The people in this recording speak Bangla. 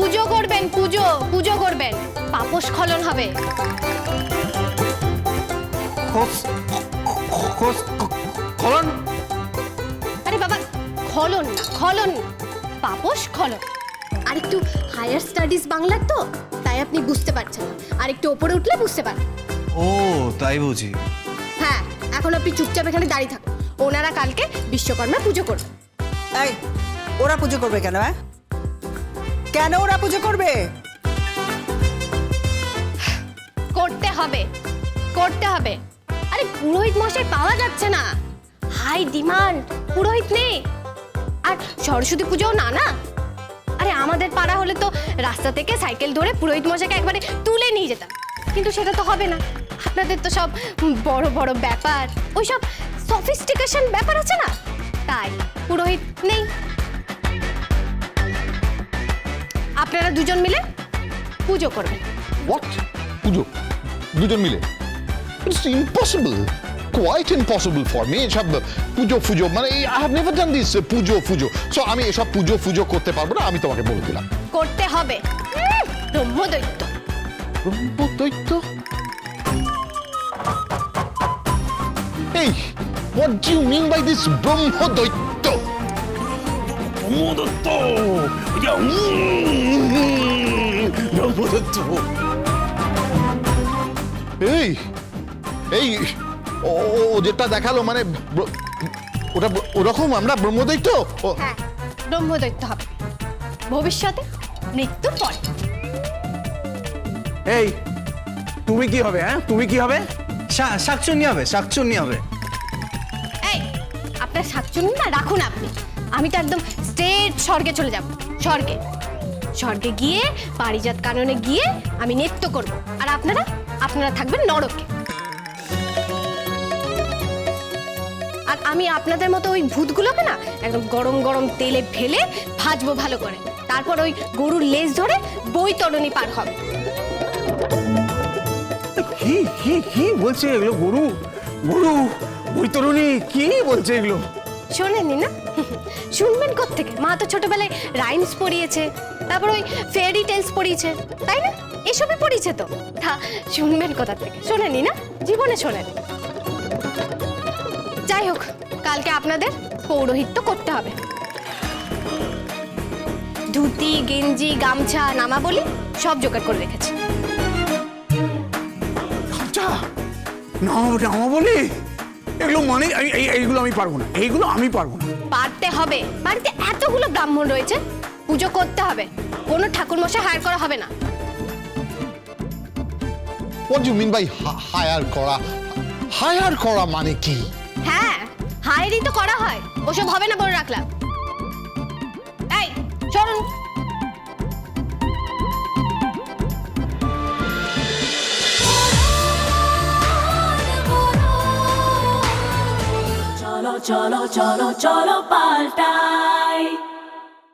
পুজো করবেন পুজো পুজো করবেন। পাপস খলন হবে। খলন আরে বাবা খলন না খলন পাপস খলন আর একটু হায়ার স্টাডিজ বাংলার তো তাই আপনি বুঝতে পারছেন না। আর একটু ওপরে উঠলে বুঝতে পারেন। ও তাই বুঝি। হ্যাঁ এখন আপনি চুপচাপ এখানে দাঁড়িয়ে থাকুন। ওনারা কালকে বিশ্বকর্মা পুজো করবে এই ওরা পুজো করবে কেন হ্যাঁ? কেন ওরা পুজো করবে? করতে হবে। করতে হবে। আরে, পুরোহিত মশাই পাওয়া যাচ্ছে না। High demand. পুরোহিত নেই। আর সরস্বতী পুজোও না না? আরে, আমাদের পাড়া হলে তো রাস্তা থেকে সাইকেল ধরে পুরোহিত মশাইকে একবারে তুলে নিয়ে যেতাম। কিন্তু সেটা তো হবে না। আপনাদের তো সব বড় বড় ব্যাপার। ওই সব সফিস্টিকেশন ব্যাপার আছে না? তাই পুরোহিত নেই। আপনারা দুজন মিলে পুজো করবেন হোয়াট পুজো? দুজন মিলে? It's impossible quite impossible for me এসব পুজো ফুজো মানে I have never done this puja Fuso. So আমি এসব পুজো ফুজো করতে পারব না আমি তোমাকে বলে দিলাম। করতে হবে। ব্রহ্মদৈত্য। ব্রহ্মদৈত্য? এই what do you mean by this brahmadaitya? এটা উম, ব্রহ্মদত্ত এই এই ও যেটা দেখাল মানে ওটা ওরকম আমরা ব্রহ্মদৈত্য? ও। হ্যাঁ ব্রহ্মদৈত্য হবে। ভবিষ্যতে মৃত্যুর পরে। এই তুমি কি হবে হ্যাঁ? তুমি কি হবে? শাকচুন্নি হবে শাকচুন্নি হবে। এই আপনার শাকচুনি না রাখুন আপনি। আমি তো একদম স্টেট স্বর্গে চলে যাব, স্বর্গে। স্বর্গে গিয়ে, পারিজাত কাননে গিয়ে আমি নৃত্য করব। আর আপনারা আপনারা থাকবেন নরকে। আর আমি আপনাদের মতো ওই ভূতগুলোকে না, একদম গরম গরম তেলে ফেলে ভাজবো ভালো করে। তারপর ওই গরুর লেজ ধরে বই বৈতরণী পার হবে। কি কি কি বলছে এগুলো গরু? গরু বৈতরণী কি বলছে এগুলো? শোনেননি না? শুনবেন থেকে মা তো ছোটবেলায় রাইমস পড়িয়েছে, তারপর ওই ফেয়ারি টেলস পড়িয়েছে, তাই না? এসবই পড়িয়েছে তো। তা, শুনবেন কোথা থেকে? শোনেননি না? জীবনে শোনেন। যাই হোক, কালকে আপনাদের পৌরোহিত্য করতে হবে। ধুতি, গেঞ্জি, গামছা নামাবলি সব জোগাড় করে রেখেছি। আচ্ছা না না বলি? এগুলো মানে এই- এই- এইগুলো আমি পারব না। এইগুলো আমি পারব না। পারতে হবে। বাড়িতে এতগুলো ব্রাহ্মণ রয়েছে পুজো করতে হবে। কোনো ঠাকুর মশাই হায়ার করা হবে না। What you mean by hire করা? হায়ার করা মানে কি? হ্যাঁ হায়ারই তো করা হয়। ওসব হবে না বলে রাখলাম। এই চলুন cholo, cholo, cholo, paltai.